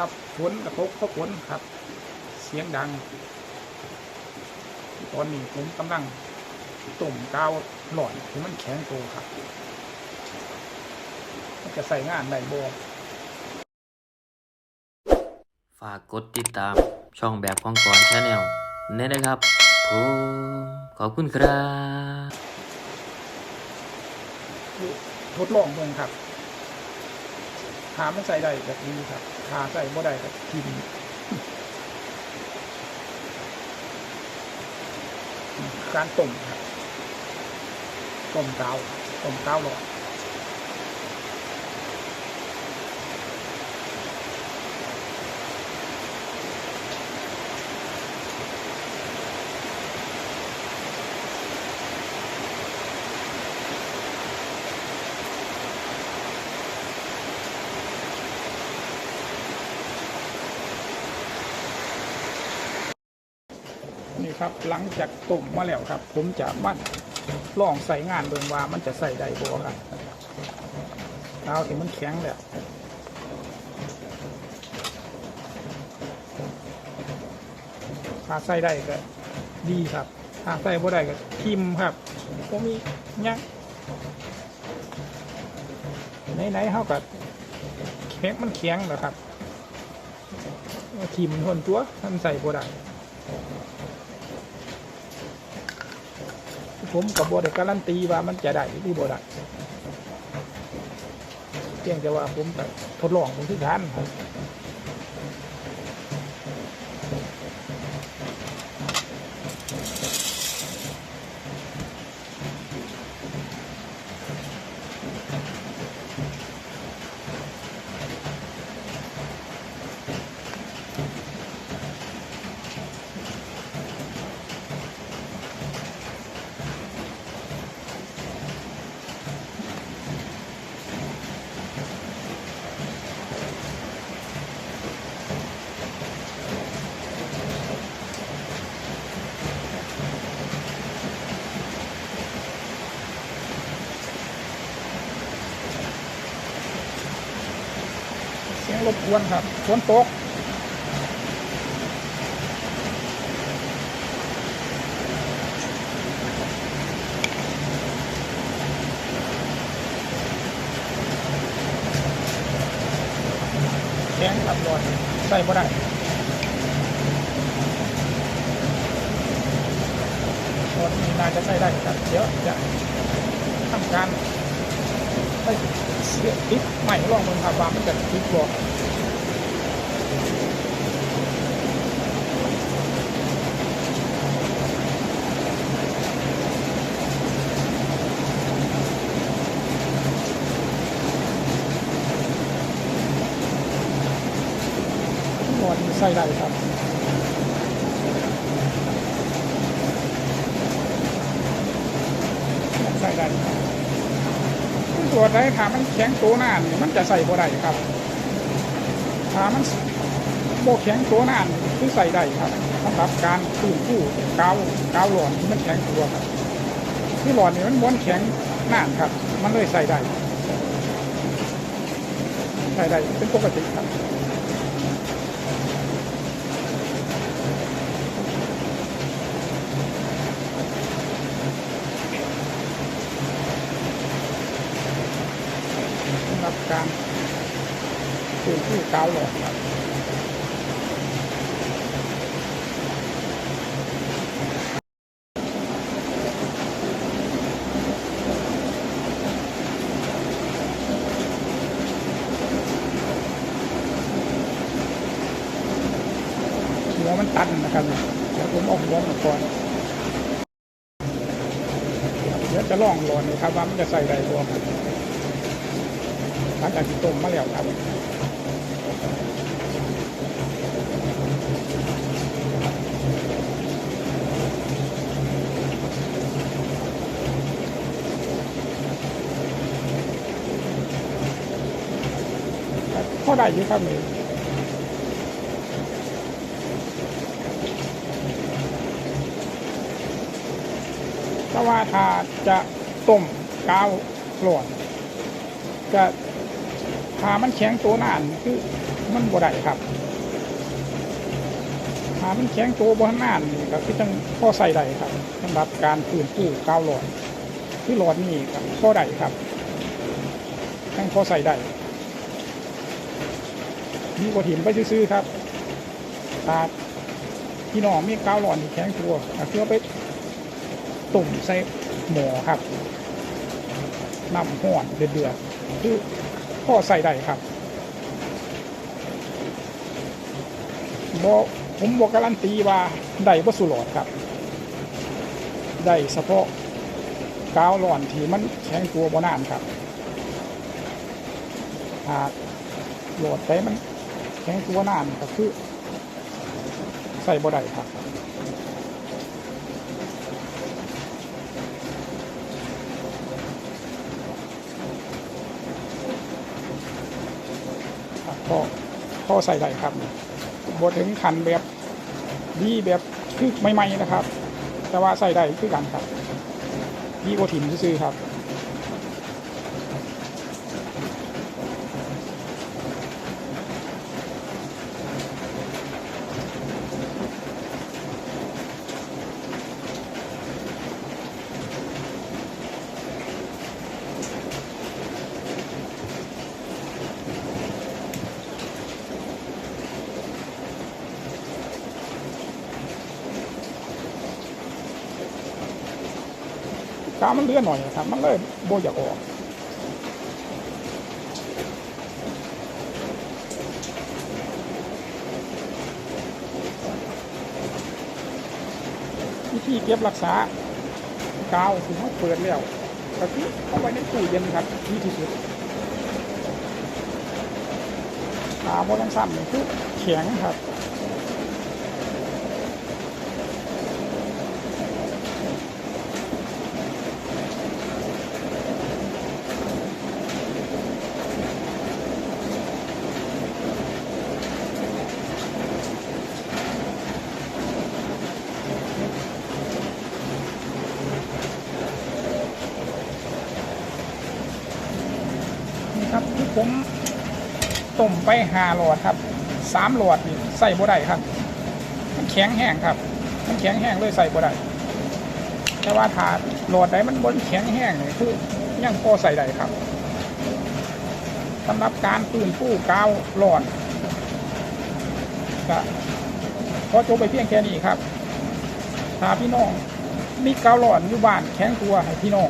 ครับฝนกระทบเข้าฝนครับ เสียงดัง ตอนนี้ผมกำลังต้มกาวหลอดที่มันแข็งโตครับ มันจะใส่งานได้บ่ฝากกดติดตามช่องแบบของกอนชาแนลนี่นะครับผมขอบคุณครับ ทดลองเบิ่งครับ ขามันใส่ได้แบบนี้ครับขาใส่บ่ได้แบบทิมการต้มครับต้มเกาต้มเกาหลอด ครับ หลังจากต้มมาแล้วครับ ผมจะมันลองใส่งานเบิ่งว่ามันจะใส่ได้บ่ครับกาที่มันแข็งแล้วถ้าใส่ได้ก็ดีครับถ้าใส่บ่ได้ก็ทิมครับผมมีเนี่ยไหนๆเฮาก็แข็งมันแข็งแล้วครับทิมทนตัวมันใส่บ่ได้ ผมกับบได้การันตีว่ามันจะได้หรือบ่ได้เพียงแต่ว่าผมทดลองเป็นที่ทาน บกวนครับฝนตกแข็งครับรอดใส่บ่ได้รถนี้นาจะใส่ได้ครับเดี๋ยวจะทำการไปเสียบติดใหม่ลองมันครับว่ามันจะติดบ่หมด ใส่ได้ครับใส่ได้ครับตัวใดถามันแข็งตัวหน้านี่มันจะใส่บ่ได้ครับถามันโบแข็งตัวหน้านคือใส่ได้ครับสำหรับการตู้ตู้กาวกาวหลอดที่มันแข็งตัวครับที่หลอดนี่มันม้วนแข็งหน้าครับ มันเลยใส่ได้ใส่ได้เป็นปกติครับสำหรับการ ตู้าวหลอดครับหัวมันตันนะครับเดี๋ยวผมเอาหัวมาก่อนเดี๋ยวจะลองหลอนนะครับว่ามันจะใส่ได้บ่ครับหลังจากที่ต้มมาแล้วครับ พอได้อยู่ครับนี่แต่ว่าถ้าจะต้มกาวหลอดจะถ้ามันแข็งตัวหนานคือ มันบ่ได้ครับถ้ามันแข็งตัวบนนานี่ก็คือจังพอใส่ได้ครับสำหรับการฟื้นฟูกาวหลอดคือหลอดนี่ก็พอได้ครับทั้งพอใส่ได้มีกว่าถิ่มไปซื้อครับถ้าพี่น้องมีกาวหลอดที่แข็งตัวก็คือเอไปตุ่มใส่หม้อครับน้ำห้อนเดือดๆคือพอใส่ได้ครับ บอผมบอกการันตีว่าได้บ่สุหลอดครับ ได้เฉพาะกาวหลอนที่มันแข็งตัวบนานครับหากโหลดไปมันแข็งตัวนานก็คือใส่บ่ได้ครับครับพอพอใส่ได้ครับ บถึงขันแบบดีแบบคือใหม่ๆนะครับ แต่ว่าใส่ได้คือกันครับดีกว่าถิ่นซื้อครับ กาวมันเลื่อนหน่อยนะครับ มันเลยโบอยากออกวิธีเก็บรักษากาวถึงเขาเปิดแล้วก็คือเอาไว้ในตู้เย็นครับดีที่สุดกาวบลังซ้ำนี่คือแข็งครับ ผมต้มไปหาหลอดครับสามหลอดนี่ใส่บ่ได้ครับ มันแข็งแห้งครับ มันแข็งแห้งเลยใส่บ่ได้แต่ว่าถาหลอดใดมันบนแข็งแห้งนี่คือยังพอใส่ได้ครับสำหรับการปืนผู้กาวหลอดก็พอจบไปเพียงแค่นี้ครับถ้าพี่น้องมีกาวหลอดอยู่บ้านแข็งตัวให้พี่น้อง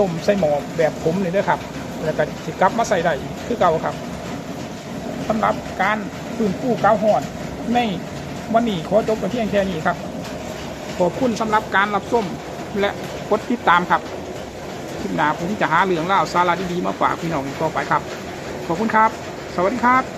ต้มใส่หม้อแบบผมเลยด้อครับ แล้วก็สิกลับมาใส่ได้คือเก่าครับสำหรับการฟื้นฟูกาวหอนในวันนี้ขอจบไปเพียงแค่นี้ครับ ขอบคุณสำหรับการรับส้มและกดติดตามครับคลิปหน้าผมจะหาเรื่องเล่าสาระดีๆมาฝากพี่น้องต่อไปครับ ขอบคุณครับ สวัสดีครับ